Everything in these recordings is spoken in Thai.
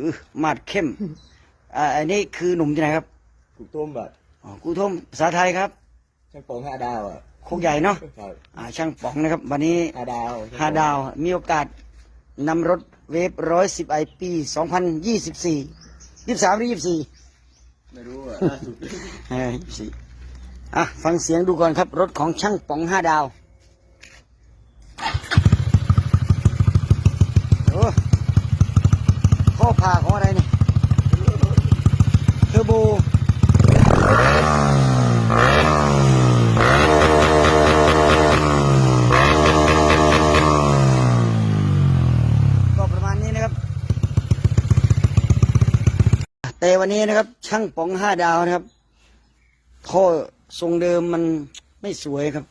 ออมาดเข้มอ่าอันนี้คือหนุ่มที่ไหนครับถูกต้มแบบอ๋อกูทมภาษาไทยครับช่างปองห้าดาวอะโคกใหญ่เนาะครับอ่าช่างป๋องนะครับ วันนี้ห้าดาวห้าดาวมีโอกาสนำรถเวฟร้อยสิบไอปีสองพันยี่สิบสี่ยี่สามหรือยี่สี่ไม่รู้อะล่าสุดเออยี่สี่อะฟังเสียงดูก่อนครับ รถของช่างป๋องห้าดาวโอ้ ข้อผ่าของอะไรนี่เทอร์โบก็ประมาณนี้นะครับ แต่วันนี้นะครับ ช่างป๋องห้าดาวนะครับท่อทรงเดิมมันไม่สวยครับ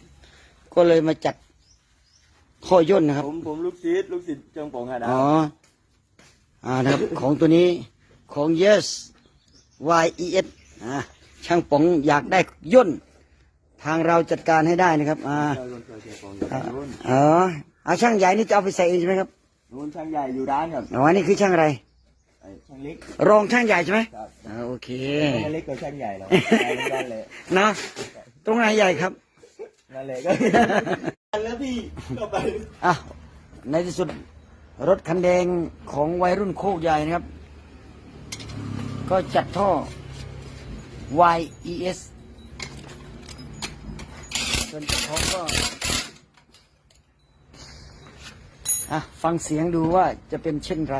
ก็เลยมาจัดท่อย่นนะครับ ผมผมลูกศิษย์ลูกศิษย์ช่างปองห้าดาอ๋อานะครับของตัวนี้ของ yes y e s อ่าช่างป๋องอยากได้ย่น ทางเราจัดการให้ได้นะครับอ่าเราลงช่างปองอยู่อ่านู้นอ๋อเอาช่างใหญ่นี่จะเอาไปใส่เองใช่ไหมครับนู้นช่างใหญ่อยู่ร้านครับอ๋ออันนี่คือช่างอะไรไอ้ช่างเล็กรองช่างใหญ่ใช่ไหมครับอ่าโอเคช่างเล็กกับช่างใหญ่เหรอใหญ่เหมือนกันเลยเนาะตรงไหนใหญ่ครับนั่นแหละก็แล้วพี่ก็ไปอะในที่สุด รถคันแดงของวัยรุ่นโคกใหญ่นะครับ ก็จัดท่อ YES ส่วนเจ้าของก็อะฟังเสียงดูว่าจะเป็นเช่นไร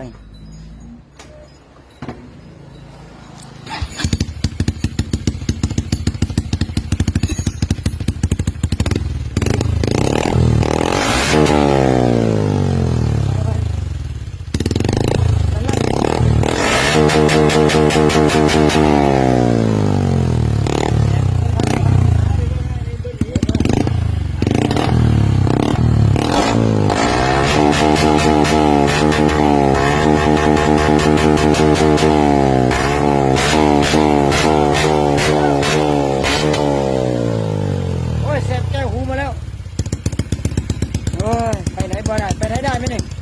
โอ้ยแสบแก้วหูมาแล้ว โอ้ย ไปไหนบ่ได้ ไปไหนได้ไหมเนี่ย